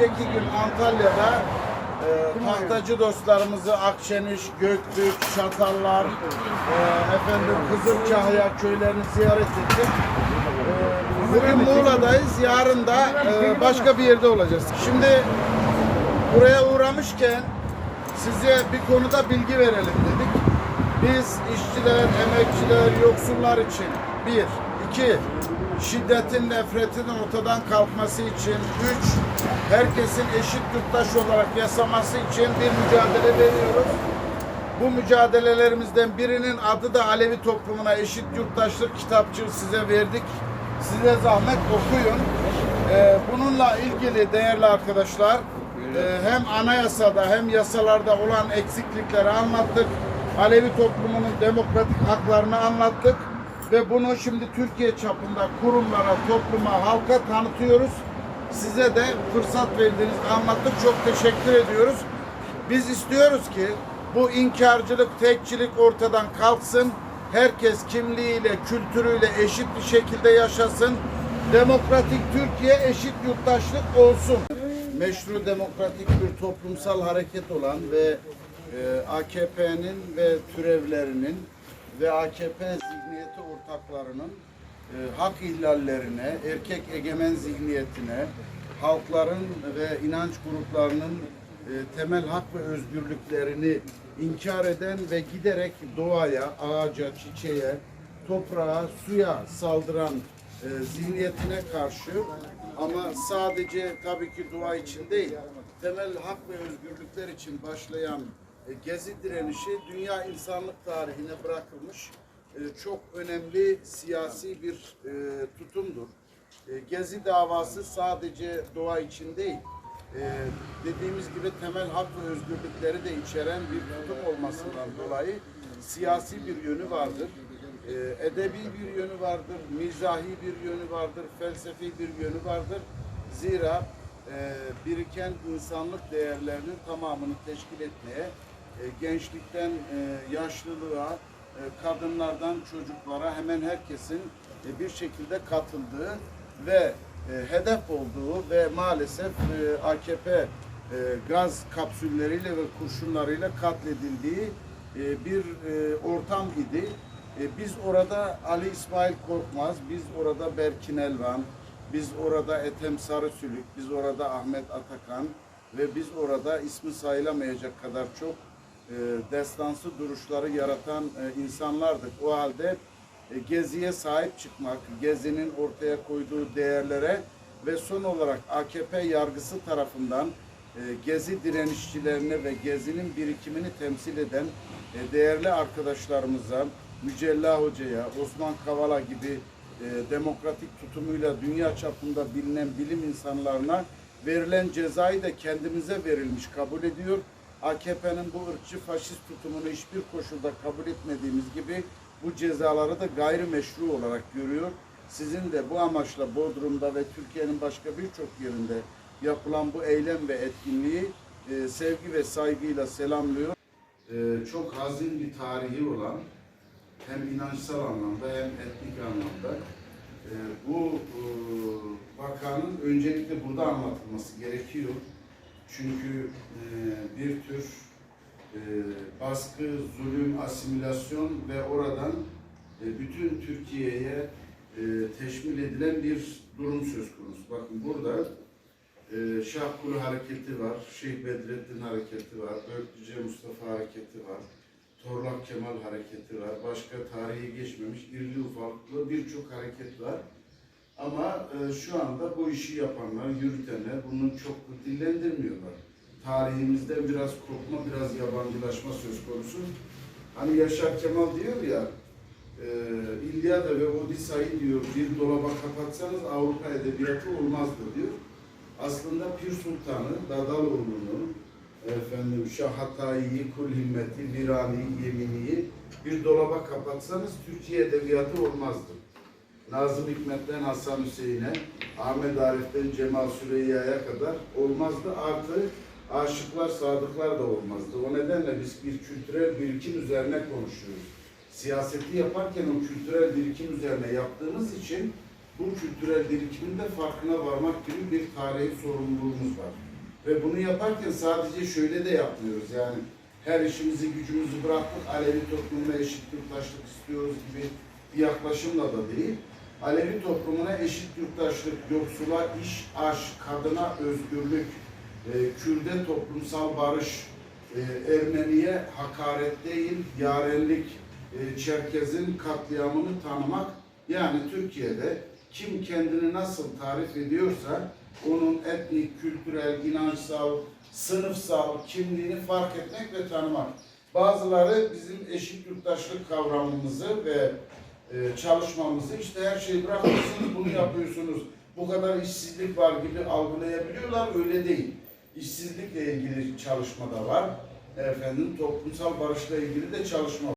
önümüzdeki gün Antalya'da e, tahtacı dostlarımızı Akşeniş, Göktürk, Çatallar, e, efendim Kızılcahya köylerini ziyaret ettik. E, bugün Muğla'dayız, yarın da e, başka bir yerde olacağız. Şimdi buraya uğramışken size bir konuda bilgi verelim dedik. Biz işçiler, emekçiler, yoksullar için bir, iki, şiddetin, nefretin ortadan kalkması için, üç, herkesin eşit yurttaş olarak yaşaması için bir mücadele veriyoruz. Bu mücadelelerimizden birinin adı da Alevi toplumuna eşit yurttaşlık kitapçığı size verdik. Size zahmet okuyun. Ee, bununla ilgili değerli arkadaşlar e, hem anayasada hem yasalarda olan eksiklikleri anlattık. Alevi toplumunun demokratik haklarını anlattık ve bunu şimdi Türkiye çapında kurumlara, topluma, halka tanıtıyoruz. Size de fırsat verdiğiniz anlattık. Çok teşekkür ediyoruz. Biz istiyoruz ki bu inkarcılık, tekçilik ortadan kalksın. Herkes kimliğiyle, kültürüyle eşit bir şekilde yaşasın. Demokratik Türkiye eşit yurttaşlık olsun. Meşru demokratik bir toplumsal hareket olan ve e, AKP'nin ve türevlerinin ve AKP zihniyeti ortaklarının e, hak ihlallerine, erkek egemen zihniyetine, halkların ve inanç gruplarının e, temel hak ve özgürlüklerini inkar eden ve giderek doğaya, ağaca, çiçeğe, toprağa, suya saldıran e, zihniyetine karşı ama sadece tabii ki dua için değil, temel hak ve özgürlükler için başlayan Gezi direnişi dünya insanlık tarihine bırakılmış e, çok önemli siyasi bir e, tutumdur. E, Gezi davası sadece doğa için değil, e, dediğimiz gibi temel hak ve özgürlükleri de içeren bir tutum olmasından dolayı siyasi bir yönü vardır. E, edebi bir yönü vardır, mizahi bir yönü vardır, felsefi bir yönü vardır. Zira e, biriken insanlık değerlerinin tamamını teşkil etmeye, e, gençlikten e, yaşlılığa, e, kadınlardan çocuklara hemen herkesin e, bir şekilde katıldığı ve e, hedef olduğu ve maalesef e, AKP e, gaz kapsülleriyle ve kurşunlarıyla katledildiği e, bir e, ortam idi. E, biz orada Ali İsmail Korkmaz, biz orada Berkin Elvan, biz orada Ethem Sarısülük, biz orada Ahmet Atakan ve biz orada ismi sayılamayacak kadar çok e, destansı duruşları yaratan e, insanlardık. O halde e, Gezi'ye sahip çıkmak, Gezi'nin ortaya koyduğu değerlere ve son olarak AKP yargısı tarafından e, Gezi direnişçilerine ve Gezi'nin birikimini temsil eden değerli arkadaşlarımıza, Mücella Hoca'ya, Osman Kavala gibi demokratik tutumuyla dünya çapında bilinen bilim insanlarına verilen cezayı da kendimize verilmiş kabul ediyor. AKP'nin bu ırkçı faşist tutumunu hiçbir koşulda kabul etmediğimiz gibi bu cezaları da gayrimeşru olarak görüyor. Sizin de bu amaçla Bodrum'da ve Türkiye'nin başka birçok yerinde yapılan bu eylem ve etkinliği e, sevgi ve saygıyla selamlıyor. E, çok hazin bir tarihi olan hem inançsal anlamda hem etnik anlamda e, bu e, vakanın öncelikle burada anlatılması gerekiyor. Çünkü e, bir tür e, baskı, zulüm, asimilasyon ve oradan e, bütün Türkiye'ye e, teşmil edilen bir durum söz konusu. Bakın burada e, Şahkulu hareketi var, Şeyh Bedrettin hareketi var, Böklüce Mustafa hareketi var, Torlak Kemal hareketi var, başka tarihi geçmemiş irili ufaklı birçok hareket var. Ama e, şu anda bu işi yapanlar, yürütenler bunu çok dillendirmiyorlar. Tarihimizden biraz kopma, biraz yabancılaşma söz konusu. Hani Yaşar Kemal diyor ya, e, İlyada ve Odisa'yı diyor bir dolaba kapatsanız Avrupa edebiyatı olmazdı diyor. Aslında Pir Sultan'ı, Dadaloğlu'nu, efendim Şah Hatayi'yi, Kul Himmet'i, Virani'yi, Yemini'yi bir dolaba kapatsanız Türkiye edebiyatı olmazdı. Nazım Hikmet'ten Hasan Hüseyin'e, Ahmet Arif'ten Cemal Süreyya'ya kadar olmazdı. Artı aşıklar, sadıklar da olmazdı. O nedenle biz bir kültürel birikim üzerine konuşuyoruz. Siyaseti yaparken o kültürel birikim üzerine yaptığımız için bu kültürel birikimin de farkına varmak gibi bir tarihi sorumluluğumuz var. Ve bunu yaparken sadece şöyle de yapmıyoruz yani her işimizi gücümüzü bıraktık Alevi toplumuna eşit yurttaşlık istiyoruz gibi bir yaklaşımla da değil. Alevi toplumuna eşit yurttaşlık, yoksula iş, aş, kadına özgürlük, e, Kürde toplumsal barış, e, Ermeniye hakaret değil, yarenlik, e, Çerkez'in katliamını tanımak. Yani Türkiye'de kim kendini nasıl tarif ediyorsa onun etnik, kültürel, inançsal, sınıfsal kimliğini fark etmek ve tanımak. Bazıları bizim eşit yurttaşlık kavramımızı ve e, çalışmamızı işte her şeyi bırakıyorsunuz bunu yapıyorsunuz. Bu kadar işsizlik var gibi algılayabiliyorlar. Öyle değil. İşsizlikle ilgili çalışma da var. Efendim toplumsal barışla ilgili de çalışma